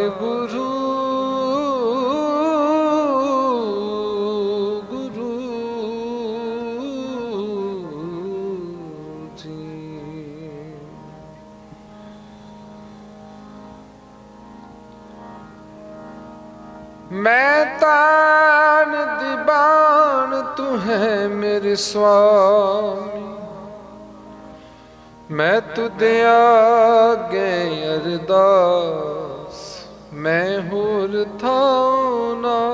ਵਾਹਿਗੁਰੂ ਗੁਰੂ ਜੀ। ਮੈਂ ਤਾਨ ਦੀਬਾਨ ਤੂੰ ਹੈ ਮੇਰੇ ਸੁਆਮੀ ਮੈਂ ਤੁਦੇ ਆਗੇ ਅਰਦਾਸ ਮੈਂ ਹੋਰ ਥਾਉ ਨਾ।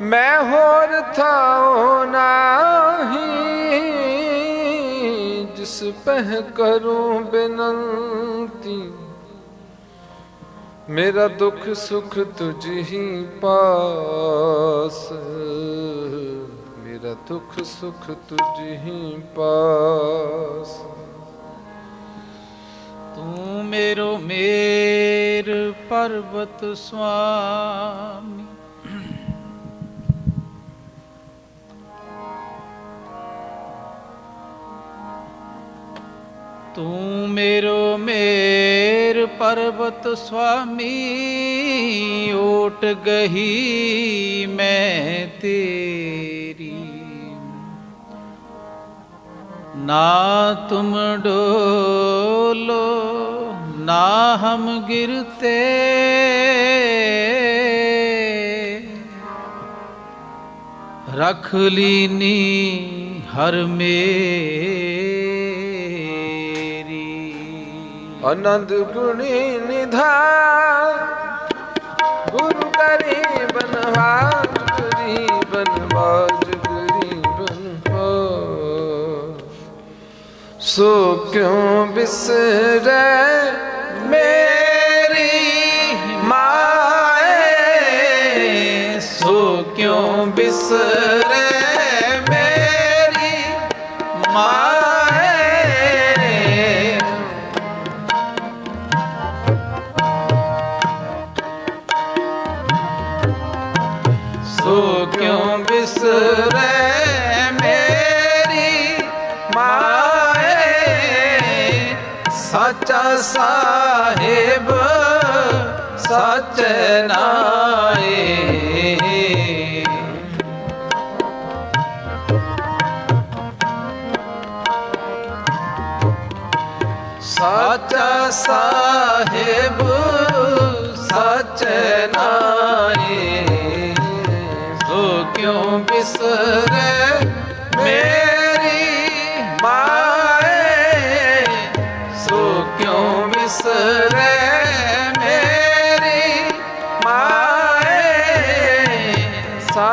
ਮੈਂ ਹੋਰ ਥਾਉ ਨਾਹੀ, ਜਿਸ ਪਹਿ ਕਰੂੰ ਬੇਨੰਤੀ। ਮੇਰਾ ਦੁੱਖ ਸੁਖ ਤੁਝ ਹੀ ਪਾਸ। ਮੇਰਾ ਦੁੱਖ ਸੁਖ ਤੁਝ ਹੀ ਪਾਸ। ਮੇਰੋ ਮੇਰ ਪਰਬਤ ਸੁਆਮੀ ਤੂੰ ਮੇਰੋ ਮੇਰ ਪਰਬਤ ਸੁਆਮੀ ਓਟ ਗਹੀ ਮੈਂ ਤੇਰੀ ਨਾ ਤੁਮ ਡੋਲੋ ਨਾ ਹਮ ਗਿਰਤੇ ਰਖ ਲੀਨੀ ਹਰ ਮੇਰੀ। ਅਨੰਦ ਗੁਣੀ ਨਿਧਾ ਗੁਰੂ ਕਰੀ ਬਨਵਾਜ ਗੁਰੀ ਬਨਵਾ ਸੋ ਕਿਉਂ ਬਿਸਰੈ ਮੇਰੀ ਮਾਏ ਸੋ ਕਿਉਂ ਬਿਸਰੇ ਮੇਰੀ ਮਾਏ ਸੋ ਕਿਉਂ ਬਿਸਰੇ ਸਾਚਾ ਸਾ ਸਾਹਿਬ ਸਚ ਨਾਏ ਸਾਚਾ ਸਾਹਿਬ ਸਚ ਨਾਏ ਸੋ ਕਿਉਂ ਬਿਸਰੇ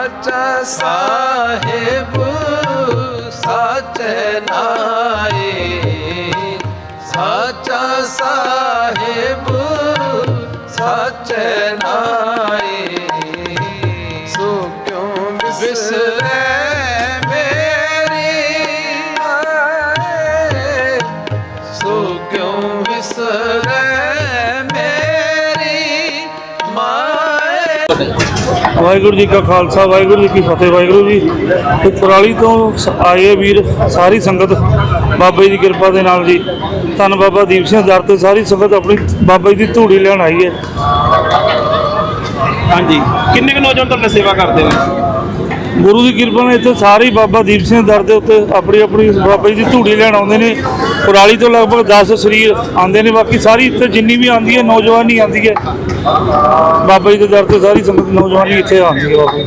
ਸੱਚਾ ਸਾਹਿਬ ਸਚ ਨਾਏ। ਸੱਚਾ ਸਾਹਿਬ ਸੱਚ ਨਾਏ। ਵਾਹਿਗੁਰੂ ਜੀ ਕਾ ਖਾਲਸਾ ਵਾਹਿਗੁਰੂ ਜੀ ਕੀ ਫਤਿਹ ਵਾਹਿਗੁਰੂ ਜੀ। ਤੇ ਕੁਰਾਲੀ ਤੋਂ ਆਏ ਵੀਰ ਸਾਰੀ ਸੰਗਤ ਬਾਬਾ ਜੀ ਦੀ ਕਿਰਪਾ ਦੇ ਨਾਲ ਜੀ। ਧੰਨ ਬਾਬਾ ਦੀਪ ਸਿੰਘ ਦਰ ਤੇ ਸਾਰੀ ਸੰਗਤ ਆਪਣੀ ਬਾਬਾ ਜੀ ਦੀ ਧੂੜੀ ਲੈਣ ਆਈ ਹੈ। ਹਾਂਜੀ। ਕਿੰਨੇ ਕੁ ਨੌਜਵਾਨ ਤੁਹਾਡੇ ਸੇਵਾ ਕਰਦੇ ਨੇ? ਗੁਰੂ ਦੀ ਕਿਰਪਾ ਨਾਲ ਇੱਥੇ ਸਾਰੇ ਹੀ ਬਾਬਾ ਦੀਪ ਸਿੰਘ ਦਰ ਦੇ ਉੱਤੇ ਆਪਣੀ ਆਪਣੀ ਬਾਬਾ ਜੀ ਦੀ ਧੂੜੀ ਲੈਣ ਆਉਂਦੇ ਨੇ। ਕੁਰਾਲੀ ਤੋਂ ਲਗਭਗ 10 ਸਰੀਰ ਆਉਂਦੇ ਨੇ, ਬਾਕੀ ਸਾਰੀ ਇੱਥੇ ਜਿੰਨੀ ਵੀ ਆਉਂਦੀ ਹੈ, ਨੌਜਵਾਨੀ ਆਉਂਦੀ ਹੈ। ਬਾਬਾ ਜੀ ਦੇ ਦਰ ਤੇ ਸਾਰੀ ਸੰਗਤ ਨੌਜਵਾਨੀ ਇੱਥੇ ਆਉਂਦੀ ਹੈ ਬਾਬਾ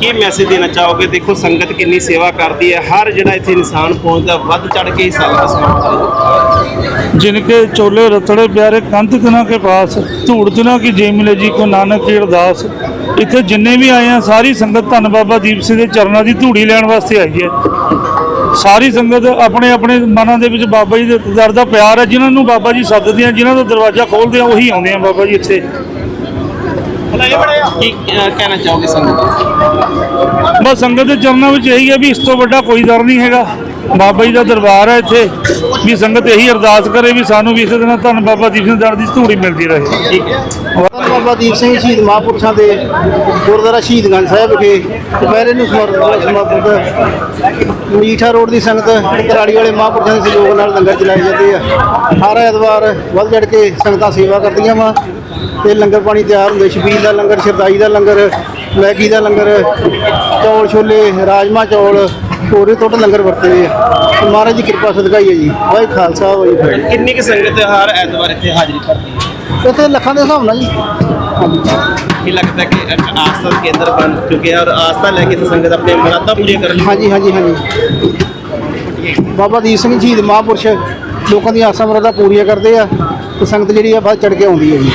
ਕੀ ਮੈਸੇਜ ਦੇਣਾ ਚਾਹੋਗੇ? ਦੇਖੋ, ਸੰਗਤ ਕਿੰਨੀ ਸੇਵਾ ਕਰਦੀ ਹੈ। ਹਰ ਜਿਹੜਾ ਇੱਥੇ ਇਨਸਾਨ ਪਹੁੰਚਦਾ, ਵੱਧ ਚੜ ਕੇ ਹਿੱਸਾ ਲੈਂਦਾ ਸਮਾਨ जिनके चोले रतड़े प्यारे कंत तना के पास धूड़ तना की जे मिले जी को नानक की अरदास ਇੱਥੇ ਜਿੰਨੇ ਵੀ ਆਏ ਆ ਸਾਰੀ ਸੰਗਤ ਧੰਨ ਬਾਬਾ ਦੀਪ ਸਿੰਘ ਦੇ ਚਰਨਾਂ ਦੀ ਧੂੜੀ ਲੈਣ ਵਾਸਤੇ ਆਈ ਹੈ ਸਾਰੀ ਸੰਗਤ ਆਪਣੇ ਆਪਣੇ ਮਨਾਂ ਦੇ ਵਿੱਚ ਬਾਬਾ ਜੀ ਦੇ ਦਰ ਦਾ ਪਿਆਰ ਹੈ ਜਿਨ੍ਹਾਂ ਨੂੰ ਬਾਬਾ ਜੀ ਸੱਦਦੇ ਆ ਜਿਨ੍ਹਾਂ ਦਾ ਦਰਵਾਜ਼ਾ ਖੋਲ੍ਹਦੇ ਆ ਉਹੀ ਆਉਂਦੇ ਆ ਬਾਬਾ ਜੀ ਇੱਥੇ ਕੀ ਅਹ, ਕਹਿਣਾ ਚਾਹੋਗੇ ਸੰਗਤ ਨੂੰ? ਬਸ ਸੰਗਤ ਦੇ ਚਰਨਾਂ ਵਿੱਚ ਇਹੀ ਹੈ ਵੀ ਇਸ ਤੋਂ ਵੱਡਾ ਕੋਈ ਦਰ ਨਹੀਂ ਹੈਗਾ ਬਾਬਾ ਜੀ ਦਾ ਦਰਬਾਰ ਹੈ ਇੱਥੇ ਵੀ ਸੰਗਤ ਇਹੀ ਅਰਦਾਸ ਕਰੇ ਵੀ ਸਾਨੂੰ ਵੀ ਇਸੇ ਦਿਨ ਧੰਨ ਬਾਬਾ ਦੀਪ ਸਿੰਘ ਦਰ ਦੀ ਧੂੜੀ ਮਿਲਦੀ ਰਹੇ। ਠੀਕ ਹੈ। ਬਾਬਾ ਦੀਪ ਸਿੰਘ ਸ਼ਹੀਦ ਮਹਾਂਪੁਰਸ਼ਾਂ ਦੇ ਗੁਰਦੁਆਰਾ ਸ਼ਹੀਦਗੰਜ ਸਾਹਿਬ ਵਿਖੇ ਦੁਪਹਿਰੇ ਨੂੰ ਸਮਰਪਿਤ ਸਮਰਪਿਤ ਮੀਠਾ ਰੋਡ ਦੀ ਸੰਗਤ ਕਰਾੜੀ ਵਾਲੇ ਮਹਾਂਪੁਰਸ਼ਾਂ ਦੇ ਸਹਿਯੋਗ ਨਾਲ ਲੰਗਰ ਚਲਾਏ ਜਾਂਦੇ ਆ। ਹਰ ਐਤਵਾਰ ਵੱਧ ਚੜ ਕੇ ਸੰਗਤਾਂ ਸੇਵਾ ਕਰਦੀਆਂ ਵਾ ਤੇ ਲੰਗਰ ਪਾਣੀ ਤਿਆਰ ਹੁੰਦੇ। ਸ਼ਬੀਲ ਦਾ ਲੰਗਰ, ਸ਼ਰਦਾਈ ਦਾ ਲੰਗਰ, ਮੈਗੀ ਦਾ ਲੰਗਰ, ਚੌਲ ਛੋਲੇ ਰਾਜਮਾ ਚੌਲ ਹੋਰੇ ਟੁੱਟ ਲੰਗਰ ਵਰਤਦੇ ਆ। ਤੇ ਮਹਾਰਾਜ ਦੀ ਕਿਰਪਾ ਸਦਕਾ ਹੀ ਹੈ ਜੀ। ਵਾਹਿ ਖਾਲਸਾ ਵਾਹਿ ਫਤਿਹ। ਕਿੰਨੀ ਕੁ ਸੰਗਤ ਹਰ ਐਤਵਾਰ ਇੱਥੇ ਹਾਜ਼ਰੀ ਭਰਦੀ ਹੈ? ਇੱਥੇ ਲੱਖਾਂ ਦੇ ਹਿਸਾਬ ਨਾਲ ਜੀ। ਕੀ ਲੱਗਦਾ ਕਿ ਆਸਥਾ ਦਾ ਕੇਂਦਰ ਬਣ ਚੁੱਕਿਆ ਔਰ ਆਸਥਾ ਲੈ ਕੇ ਸੰਗਤ ਆਪਣੇ ਮੁਰਾਦਾਂ ਪੂਰੀਆਂ ਕਰਨ ਲਈ ਹਾਂਜੀ ਹਾਂਜੀ ਹਾਂਜੀ। ਬਾਬਾ ਦੀਪ ਸਿੰਘ ਸ਼ਹੀਦ ਮਹਾਂਪੁਰਸ਼ ਲੋਕਾਂ ਦੀਆਂ ਆਸਾਂ ਮੁਰਾਦਾਂ ਪੂਰੀਆਂ ਕਰਦੇ ਆ ਤੇ ਸੰਗਤ ਜਿਹੜੀ ਆ ਵੱਧ ਚੜ ਕੇ ਆਉਂਦੀ ਹੈ ਜੀ।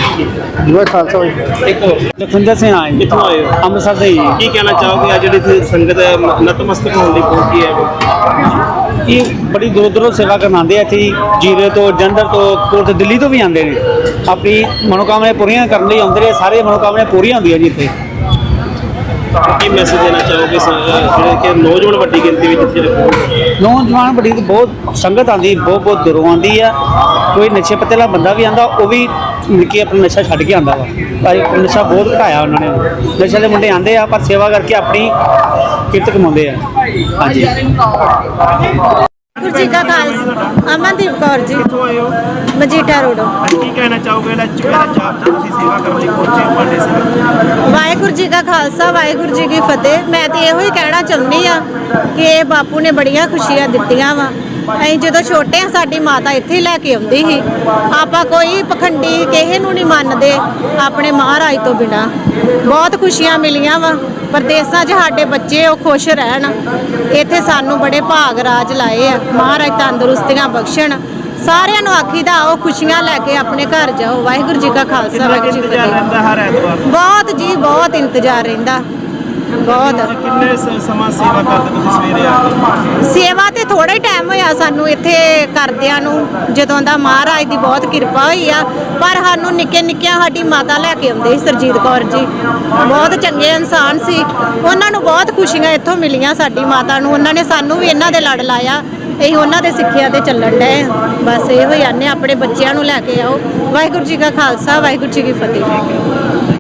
ਜਿਵੇਂ ਖਾਲਸਾ ਹੋਏ ਇੱਕ ਹੋਰ ਲਖਵਿੰਦਰ ਸਿੰਘ ਆਏ। ਕਿੱਥੋਂ ਆਏ ਹੋ? ਅੰਮ੍ਰਿਤਸਰ ਦੇ ਹੀ। ਕੀ ਕਹਿਣਾ ਚਾਹੋਗੇ? ਅੱਜ ਜਿਹੜੀ ਇੱਥੇ ਸੰਗਤ ਨਤਮਸਤਕ ਹੋਣ ਲਈ ਪਹੁੰਚੀ ਹੈ। ਇਹ ਬੜੀ ਦੂਰ ਦੂਰੋਂ ਸੇਵਾ ਕਰਨ ਆਉਂਦੇ ਆ ਇੱਥੇ ਜੀ। ਜੀਰੇ ਤੋਂ ਜੰਦਰ ਤੋਂ ਕੋਲ ਤੋਂ ਦਿੱਲੀ ਤੋਂ ਵੀ ਆਉਂਦੇ ਨੇ। ਆਪਣੀ ਮਨੋਕਾਮਨਾ ਪੂਰੀਆਂ ਕਰਨ ਲਈ ਆਉਂਦੇ ਨੇ। ਸਾਰੇ ਮਨੋਕਾਮਨਾ ਪੂਰੀਆਂ ਹੁੰਦੀਆਂ ਜੀ ਇੱਥੇ। ਕੀ ਮੈਸੇਜ ਦੇਣਾ ਚਾਹੋਗੇ ਜਿਹੜੇ ਕਿ ਨੌਜਵਾਨ ਵੱਡੀ ਗਿਣਤੀ ਵਿੱਚ ਇੱਥੇ ਨੌਜਵਾਨ ਬੜੀ ਬਹੁਤ ਸੰਗਤ ਆਉਂਦੀ, ਬਹੁਤ ਬਹੁਤ ਦੂਰੋਂ ਆਉਂਦੀ ਆ। ਕੋਈ ਨਸ਼ੇ ਪੱਤੇ ਵਾਲਾ ਬੰਦਾ ਵੀ ਆਂਦਾ ਉਹ ਵੀ ਨਿੱਕੇ ਆਪਣਾ ਨਸ਼ਾ ਛੱਡ ਕੇ ਆਂਦਾ ਵਾ। ਪਰ ਨਸ਼ਾ ਬਹੁਤ ਘਟਾਇਆ ਉਹਨਾਂ ਨੇ। ਨਸ਼ੇ ਦੇ ਮੁੰਡੇ ਆਂਦੇ ਆ, ਪਰ ਸੇਵਾ ਕਰਕੇ ਆਪਣੀ ਕਿਰਤ ਕਮਾਉਂਦੇ ਆ। ਹਾਂਜੀ। ਵਾਹਿਗੁਰੂ ਜੀ ਕਾ ਖਾਲਸਾ। ਅਮਨਦੀਪ ਕੌਰ ਜੀ। ਕਿੱਥੋਂ ਆਏ ਹੋ? ਮਜੀਠਾ ਰੋਡ। ਕੀ ਕਹਿਣਾ ਚਾਹੋਗੇ? ਜਿਹੜਾ ਚੁਪਹਿਰਾ ਚਾਪ ਦਾ ਤੁਸੀਂ ਸੇਵਾ ਕਰਨ ਲਈ ਪਹੁੰਚੇ ਹੋ ਭਾਂਡੇ ਸੇਵਾ ਵਾਹਿਗੁਰੂ ਜੀ ਕਾ ਖਾਲਸਾ ਵਾਹਿਗੁਰੂ ਜੀ ਕੀ ਫਤਿਹ। ਮੈਂ ਤੇ ਇਹੋ ਹੀ ਕਹਿਣਾ ਚਾਹੁੰਦੀ ਆ ਕਿ ਬਾਪੂ ਨੇ ਬੜੀਆਂ ਖੁਸ਼ੀਆਂ ਦਿੱਤੀਆਂ ਵਾ। ਅਸੀਂ ਜਦੋਂ ਛੋਟੇ ਆ ਸਾਡੀ ਮਾਤਾ ਇੱਥੇ ਲੈ ਕੇ ਆਉਂਦੀ ਸੀ। ਆਪਾਂ ਕੋਈ ਪਖੰਡੀ ਕਿਸੇ ਨੂੰ ਨਹੀਂ ਮੰਨਦੇ ਆਪਣੇ ਮਹਾਰਾਜ ਤੋਂ ਬਿਨਾ। ਬਹੁਤ ਖੁਸ਼ੀਆਂ ਮਿਲੀਆਂ ਵਾ। ਪਰਦੇਸਾਂ 'ਚ ਸਾਡੇ ਬੱਚੇ ਉਹ ਖੁਸ਼ ਰਹਿਣ। ਇੱਥੇ ਸਾਨੂੰ ਬੜੇ ਭਾਗ ਰਾਜ ਲਾਏ ਆ। ਮਹਾਰਾਜ ਤੰਦਰੁਸਤੀਆਂ ਬਖਸ਼ਣ। ਸਾਰਿਆਂ ਨੂੰ ਆਖੀਦਾ ਆਓ ਖੁਸ਼ੀਆਂ ਲੈ ਕੇ ਆਪਣੇ ਘਰ ਜਾਓ। ਵਾਹਿਗੁਰੂ ਜੀ ਕਾ ਖਾਲਸਾ ਵਾਹਿਗੁਰੂ ਜੀ ਕੀ ਫਤਿਹ। ਬਹੁਤ ਜੀ ਬਹੁਤ ਇੰਤਜ਼ਾਰ ਰਹਿੰਦਾ। ਬਹੁਤ। ਕਿੰਨੇ ਸ- ਸਮਾਂ ਸੇਵਾ ਕਰਦੇ ਤੁਸੀਂ ਸਵੇਰੇ ਆ ਕੇ? ਸੇਵਾ ਤੇ ਥੋੜਾ ਹੀ ਟਾਈਮ ਹੋਇਆ ਸਾਨੂੰ ਇੱਥੇ ਕਰਦਿਆਂ ਨੂੰ ਜਦੋਂ ਦਾ ਮਹਾਰਾਜ ਦੀ ਬਹੁਤ ਕਿਰਪਾ ਹੋਈ ਆ। ਪਰ ਸਾਨੂੰ ਨਿੱਕੇ ਨਿੱਕਿਆਂ ਸਾਡੀ ਮਾਤਾ ਲੈ ਕੇ ਆਉਂਦੇ ਸੀ ਸਰਜੀਤ ਕੌਰ ਜੀ। ਬਹੁਤ ਚੰਗੇ ਇਨਸਾਨ ਸੀ। ਉਹਨਾਂ ਨੂੰ ਬਹੁਤ ਖੁਸ਼ੀਆਂ ਇੱਥੋਂ ਮਿਲੀਆਂ ਸਾਡੀ ਮਾਤਾ ਨੂੰ। ਉਹਨਾਂ ਨੇ ਸਾਨੂੰ ਵੀ ਇਹਨਾਂ ਦੇ ਲੜ ਲਾਇਆ। ਅਸੀਂ ਉਹਨਾਂ ਦੇ ਸਿੱਖਿਆ ਤੇ ਚੱਲਣ ਡਏ ਹਾਂ। ਬਸ ਇਹੋ ਹੀ ਆਨੇ ਆਪਣੇ ਬੱਚਿਆਂ ਨੂੰ ਲੈ ਕੇ ਆਓ। ਵਾਹਿਗੁਰੂ ਜੀ ਕਾ ਖਾਲਸਾ ਵਾਹਿਗੁਰੂ ਜੀ ਕੀ ਫਤਿਹ।